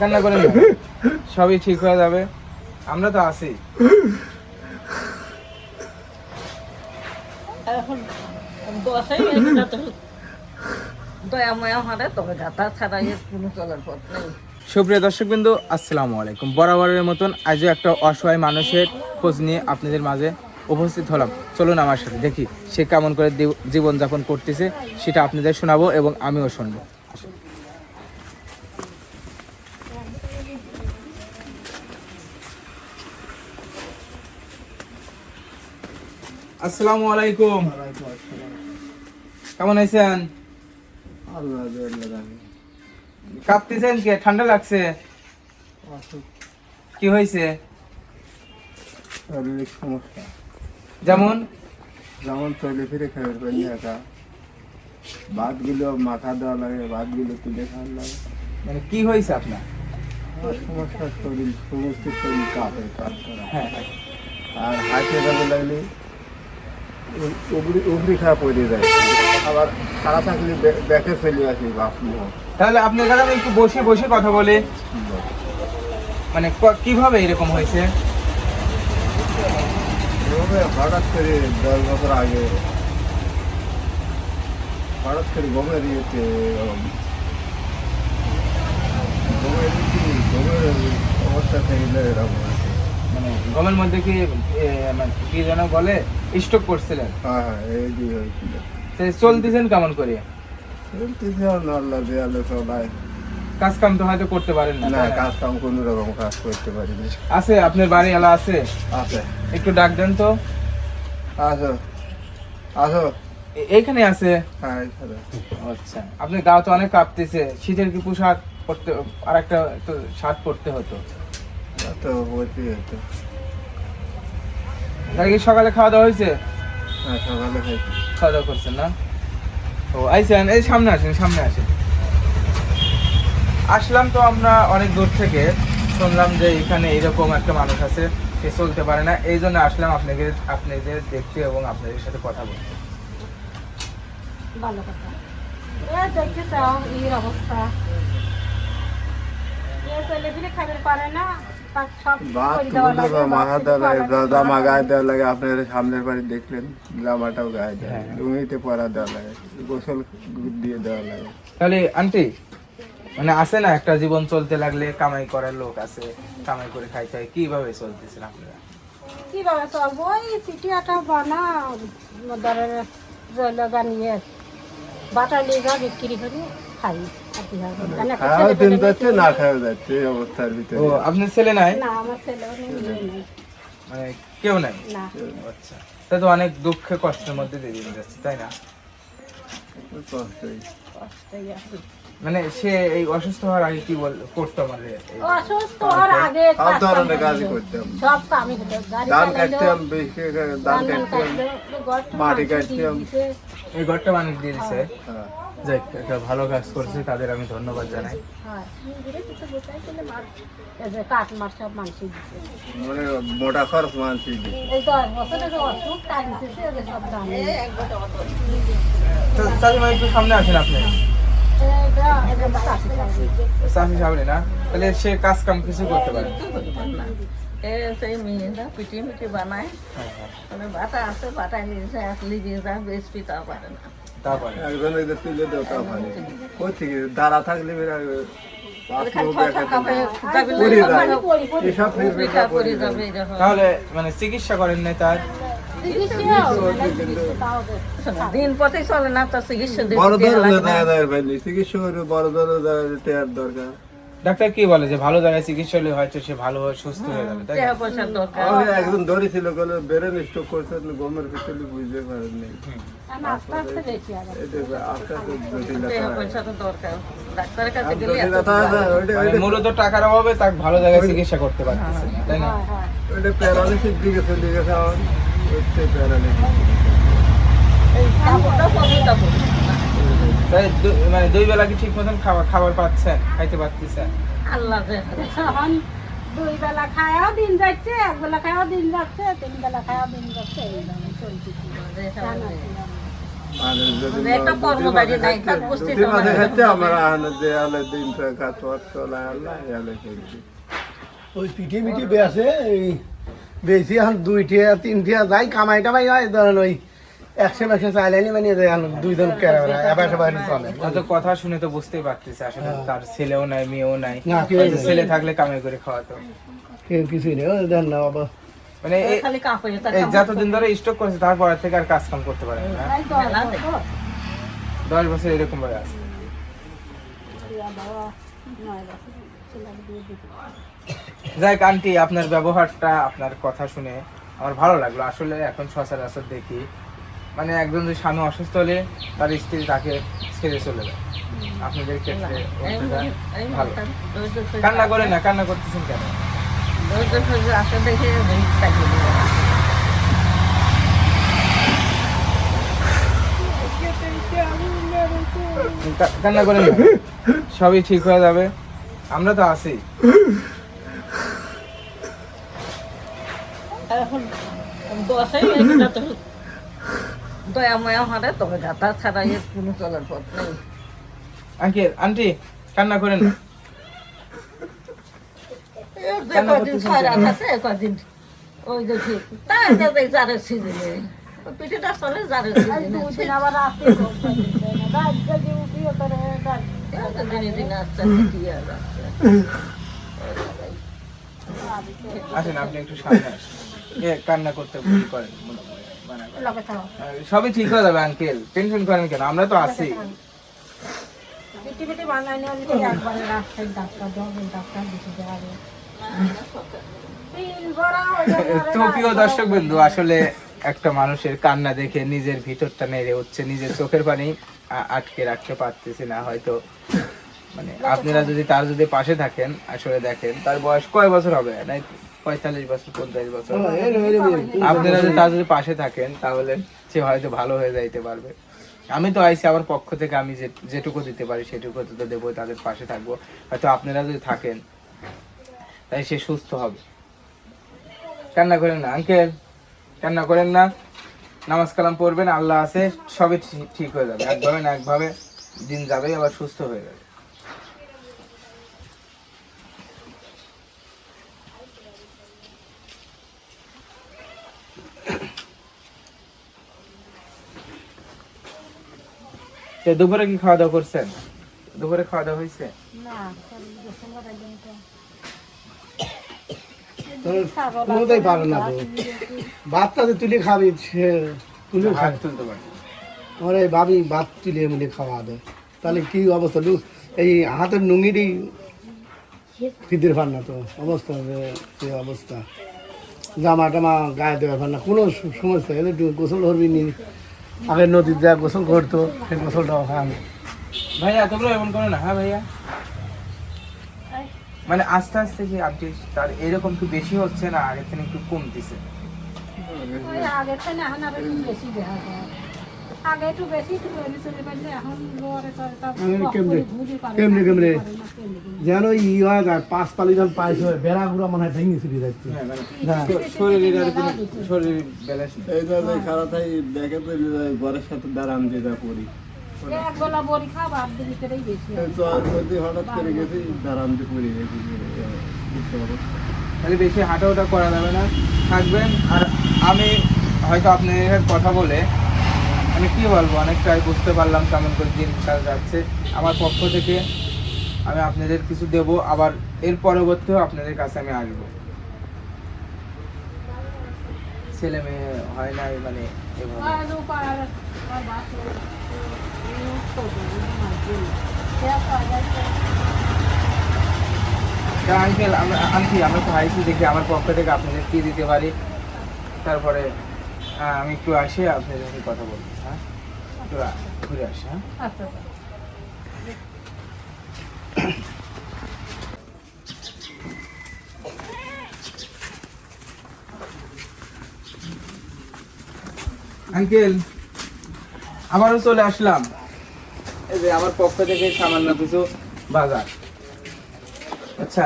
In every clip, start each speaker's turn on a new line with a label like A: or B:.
A: কান্না করেন না। সবই ঠিক হয়ে যাবে। আমরা তো আছি।
B: এখন দশাই মেয়েটা তো দয়া ময়া হারে তবে গাতা ছাড়া এর কোনো চলার পথ নেই।
A: সুপ্রিয় দর্শকবৃন্দ আসসালামু আলাইকুম। বরাবরের মতন আজও একটা অসহায় মানুষের খোঁজ নিয়ে আপনাদের মাঝে উপস্থিত হলাম। চলুন আমার সাথে দেখি সে কেমন করে জীবনযাপন করতেছে সেটা আপনাদের শোনাবো এবং আমিও শুনব। আসসালামু আলাইকুম। কেমন আছেন? কাঁপতেছেন কে? ঠান্ডা লাগছে? কি হয়েছে?
C: শারীরিক সমস্যা
A: যেমন?
C: যেমন চলে ফিরে খাবার পারি একা ভাতগুলো মাথা দেওয়া লাগে ভাতগুলো তুলে খাওয়ার লাগে।
A: মানে কি হয়েছে আপনার?
C: সমস্যা শরীর সমস্ত শরীর কাঁপে কাজ করা
A: হ্যাঁ হ্যাঁ।
C: আর হাতে যাবে লাগলে উগড়ি উগড়ি খাওয়া পড়ে যায় আবার সারা থাকলে ব্যাকে চলে আসি বাপু
A: তাহলে আপনার কাছে আমি একটু বসে বসে কথা বলি। মানে কীভাবে এরকম হয়েছে?
C: হঠাৎ করে দশ বছর আগে হঠাৎ করে ইয়েতে উম, গমের গমের অবস্থা থেকে এরকম।
A: মানে গমের মধ্যে কি মানে কি যেন বলে স্টক করছিলেন
C: হ্যাঁ হ্যাঁ এই দিয়ে হয়েছিল।
A: তো চলতেছেন কেমন করে
C: চলতেছে দেয়ালে সবাই।
A: কাজ কাম তো হয়তো করতে পারেন না।
C: না কাজ কাম কোনো রকম কাজ করতে পারিনি।
A: আছে আপনার বাড়ি এলা আছে?
C: আছে।
A: একটু ডাক দেন তো।
C: আসো। আসো।
A: এইখানে আছে?
C: হ্যাঁ
A: আচ্ছা আপনার গা তো অনেক কাঁপতেছে। শীতের কি পোশাক পরতে আর একটা তো শার্ট পরতে হতো।
C: তো বলতে হতো
A: তাহলে কি সকালে খাওয়া দাওয়া হয়েছে?
C: হ্যাঁ সকালে খাইছি।
A: খাওয়া দাওয়া করছেন না? ও আইসেন এই সামনে আসেন সামনে আসেন। আসলাম তো আমরা অনেক দূর থেকে। শুনলাম যে এখানে এরকম একটা মানুষ আছে সে চলতে পারে না। এই জন্য আসলাম আপনাদের আপনাদের দেখতে এবং আপনাদের সাথে কথা বলতে।
B: ভালো কথা। দেখতে চাও এই অবস্থা। এ চলে ফিরে খাবার পারে না। তার সব
C: ভাত
B: করে দেওয়া লাগে,
C: তুলে মাথা
B: ভাত
C: দেওয়া লাগে
B: কিছু আলাদা
C: জামা গায়ে দেওয়া লাগে আপনার সামনের বাড়ি দেখলেন জামাটাও গায়ে দেয়। লুঙ্গিতে পরা দেওয়া লাগে গোসল দিয়ে দেওয়া লাগে।
A: তাহলে আন্টি মানে আছে না একটা জীবন চলতে লাগলে কামাই করার লোক আছে কামাই করে খাইতে হয় কীভাবে চলতেছেন আপনারা?
B: কীভাবে চলবো? ওই পিঠি আটা বানা ধরেন জয়লগা নিয়ে বাটা বিক্রি করি। খাই আর কি হবে? কারণ একটা
C: খাওয়া দিন যাচ্ছে না খাওয়া যাচ্ছে এই অবস্থার ভিতরে।
A: ও আপনার ছেলে নাই?
B: না আমার ছেলেও নেই মেয়ে নেই।
A: মানে কেউ নাই?
B: না।
A: আচ্ছা। তা তো অনেক দুঃখে কষ্টের মধ্যে দিয়ে দিন যাচ্ছে তাই না?
C: কষ্টই।
B: কষ্টই আছে।
A: মানে সে এই অসুস্থ হওয়ার আগে কি বল করতো আমাদের
B: অসুস্থ হওয়ার আগে
C: সব ধরনের করতাম।
B: সব কামই হতো
C: ধান কাটতাম বেশি ধান
B: ধান
C: কাটতাম মাটি
B: মাটি
C: কাটতাম।
A: এই ঘরটা মানুষ দিয়ে দিছে?
C: হ্যাঁ।
A: যাক একটা ভালো কাজ করছে তাদের আমি ধন্যবাদ জানাই।
B: হ্যাঁ, যে
C: মানে মোটা খরচ মানছি
B: যে যে
A: একটু সামনে আসেন আপনি। চাষি সামনে না? তাহলে সে কাজ কাম কিছু করতে পারে।
D: এ সেই মেয়েরা পিটি মিটি বানায় মানে বাটা আছে বাটা নিয়ে যায় আসলে দিয়ে যায় বেশ পিতা পারে না।
A: তা পারে।
C: একজন এদের তুলে তা থেকে দাঁড়া থাকলে বেরা
A: তাহলে মানে চিকিৎসা করেন নাই তার।
D: দিন পথে চলে না তার চিকিৎসা
C: বড় ধরনের চিকিৎসা বড় ধরনের দরকার।
A: ডাক্তার কি বলে যে ভালো জায়গায় চিকিৎসা হলে হয়তো সে ভালো হয়ে সুস্থ হয়ে যাবে তাই
D: দরকার।
C: আমাকে একজন ধরেছিল বলে বেরেন স্ট্রোক করছে গমের ভিতরে বুঝতে হয়।
A: মানে
C: ওইটা-
A: মূলত টাকার অভাবে তাকে ভালো জায়গায় চিকিৎসা করতে পারতেছে না তাই না?
B: হ্যাঁ, হ্যাঁ।
C: ওইটা প্যারালিসিস দিকে চলে গেছে আমার প্যারালিসিস
D: এই কাপড়টা পরে যাব
A: তাই মানে দুই বেলা কি ঠিক মতন খাবার খাবার পাচ্ছেন? খাইতে পারতেছেন?
D: আল্লাহ
B: এখন দুই বেলা খায়াও দিন যাচ্ছে এক বেলা খায়াও দিন যাচ্ছে তিন বেলা খায়াও দিন যাচ্ছে
D: মানে
E: ওই পিঠে মিঠে বেছে এই বেশি এখন দুই টিয়া তিন টিয়া যাই কামাই টামাই হয় ধরেন ওই একশো একশো চাইলেনি মানে দুইজন কেরাবেরা এবার সবাই চলে।
A: হয়তো কথা শুনে তো বুঝতেই পারতেছে আসলে তার ছেলেও নাই মেয়েও নাই। ছেলে থাকলে কামে করে খাওয়াতো।
E: কেউ কিছুই নেই দেন না বাবা।
A: মানে যতদিন ধরে স্টক করেছে তারপর থেকে আর কাজ কাম করতে পারে না।
B: দশ বছর।
A: এরকম ভাবে আছে। যাই আন্টি আপনার ব্যবহারটা আপনার কথা শুনে আমার ভালো লাগল। আসলে এখন সচরাচর দেখি মানে একজন যদি স্বামী অসুস্থ হলে তার স্ত্রী তাকে ছেড়ে চলে যায়। আপনাদের ক্ষেত্রে ভালো। কান্না করে না কান্না করতেছেন কেন? কান্না করেন না। সবই ঠিক হয়ে যাবে। আমরা তো আছি।
D: এখন দশই মিনিট দয়া ময়া হারে তবে গাতা ছাড়া এর কোনো চলার পথ নেই।
A: আঙ্কেল আন্টি কান্না করেন
D: যে কদিন? আছে কদিন ওই সিজনে। পিঠেটা চলে সিজনে।
B: আবার রাতে। রাত জেগে করে রাত-
D: দিনে দিনে
A: আসেন আপনি একটু সামনে আসেন। কান্না করতে ভুল করেন মনে হয়, সবই ঠিক হয়ে যাবে আঙ্কেল টেনশন করেন কেন? আমরা তো আছি। প্রিয় দর্শক বিন্দু আসলে একটা মানুষের কান্না দেখে নিজের ভিতরটা নেড়ে উঠছে নিজের চোখের পানি আটকে রাখতে পারতেছে না হয়তো। মানে আপনারা যদি তার যদি পাশে থাকেন আসলে দেখেন তার বয়স কয় বছর হবে নাই পঁয়তাল্লিশ বছর পঞ্চাশ বছর। আপনারা যদি তার যদি পাশে থাকেন তাহলে সে হয়তো ভালো হয়ে যাইতে পারবে। আমি তো আইসি আমার পক্ষ থেকে আমি যেটুকু দিতে পারি সেটুকু তো দেবো তাদের পাশে থাকব। হয়তো আপনারা যদি থাকেন তাই সে সুস্থ হবে। কান্না করেন না আঙ্কেল। কান্না করেন না। নামাজ কালাম পড়বেন আল্লাহ আছে সবই ঠিক- ঠিক হয়ে যাবে। একভাবে না একভাবে দিন যাবে আবার সুস্থ হয়ে যাবে। তো দুপুরে কি খাওয়া দাওয়া করছেন? দুপুরে খাওয়া দাওয়া হয়েছে
E: কোনোটাই পারে না তো। ভাতটা যে তুলে খাবি সে আমার এই ভাবি ভাত তুলে মিলে খাওয়া দেয় তাহলে কি অবস্থা? লু এই হাতের নুঙ্গিরই ফিদের পার না তো। অবস্থা কি অবস্থা? জামা টামা গায়ে দেওয়ার পার না কোনো সমস্যা গোসল করবি নি। আগে নদীর যা গোসল করতো সেই গোসলটা ওখানে
A: ভাইয়া তোমরা এমন করো না হ্যাঁ ভাইয়া? মানে আস্তে আস্তে কি আপনি তার এরকম একটু বেশি হচ্ছে না আগের থেকে একটু কমতেছে।
B: আগের থেকে না বেশি দেখা যায়। আগে একটু বেশি চলে এখন লোয়ারে করে তা
E: কেমনে? যেন ই হয় যায় পাঁচ পালি যখন পাইছে হয় বেড়া গুড়া মনে হয় ভেঙে চুরি যাচ্ছে
A: হ্যাঁ, মানে
E: হ্যাঁ
A: শরীরের আর কোনো শরীর ব্যালেন্স নেই
C: এই জন্য খারাপ হয় দেখে তো ঘরের সাথে দাঁড়ান দিয়ে পড়ি
B: এক বেলা বড়ি খাবার আর দিন করেই বেশি হয়।
C: যদি হঠাৎ করে গেছি দাঁড়ান দিয়ে পড়ি গেছি বুঝতে পারো
A: তাহলে বেশি হাঁটা ওটা করা যাবে না। থাকবেন আর আমি হয়তো সাথে কথা বলে আমি কি বলব, অনেকটাই বুঝতে পারলাম কেমন করে দিন কাল যাচ্ছে। আমার পক্ষ থেকে আমি আপনাদের কিছু দেব, আবার এর পরবর্তীও আপনাদের কাছে আমি আসব। ছেলে মেয়ে হয় নাই মানে। আঙ্কেল আমরা আন্টি আমরা তো হাইছি দেখি, আমার পক্ষ থেকে আপনাদের কি দিতে পারি? তারপরে আহ, আমি একটু আসি আপনাদের সাথে কথা বলব হ্যাঁ? একটু ঘুরে আসি হ্যাঁ?
B: আচ্ছা আচ্ছা।
A: আঙ্কেল আবারও চলে আসলাম। এই যে আমার পক্ষ থেকে সামান্য কিছু বাজার। আচ্ছা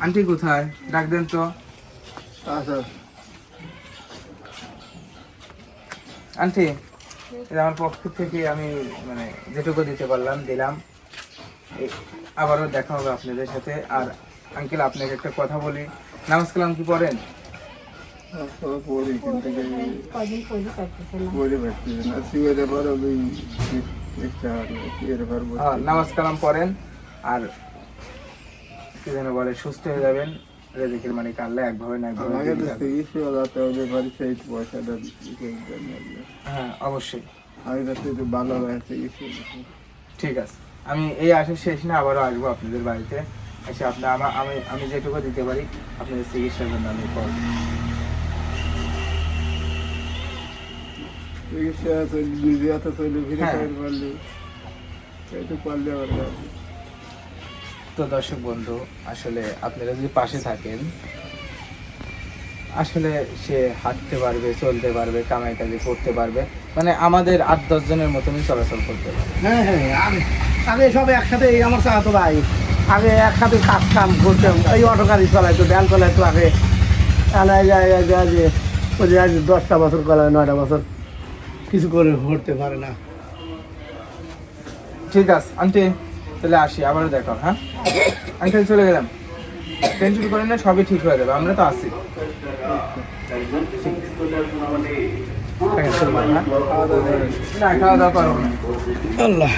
A: আন্টি কোথায়? ডাক দেন তো।
C: আচ্ছা।
A: আন্টি এটা আমার পক্ষ থেকে আমি মানে যেটুকু দিতে পারলাম দিলাম। আবারও দেখা হবে আপনাদের সাথে। আর আঙ্কেল আপনাকে একটা কথা বলি। নামাজ কালাম কি পড়েন হ্যাঁ, নামাজ কালাম পড়েন আর কি যেন বলে সুস্থ হয়ে যাবেন। রেজিকের মানে কানলে একভাবে না একভাবে।
C: চিকিৎসা হবে বাড়ি সেই পয়সাটা
A: হ্যাঁ অবশ্যই
C: আমি যাতে একটু ভালো চিকিৎসা।
A: ঠিক আছে আমি এই আসে শেষ না আবারও আসব আপনাদের বাড়িতে এসে আপনার আমার আমি আমি যেটুকু দিতে পারি আপনাদের চিকিৎসার জন্য আমি করব
C: চিকিৎসা চলি নিজে হাতে চলি ফিরে
A: হ্যাঁ।
C: পারলে একটু পারলে আমার।
A: তো দর্শক বন্ধু আসলে আপনারা যদি পাশে থাকেন আসলে সে হাঁটতে পারবে চলতে পারবে কামাই কাজে করতে পারবে মানে আমাদের আট দশ জনের মতনই চলাচল করতে পারবে।
E: হ্যাঁ হ্যাঁ আগে আগে সব একসাথে এই আমার চাহাতো ভাই আগে একসাথে কাজ কাম করতাম এই অটো গাড়ি চালাইতো ভ্যান চালাইতো আগে। ওই যে আজ দশটা বছর কলা নয়টা বছর কিছু করে হতে পারে না।
A: ঠিক আছে আন্টি। তাহলে আসি আবারও দেখা হ্যাঁ? আঙ্কেল চলে গেলাম। টেনশন করেন না সবই ঠিক হয়ে যাবে আমরা তো আসি হ্যাঁ? না খাওয়া দাওয়া করব না।
E: আল্লাহ।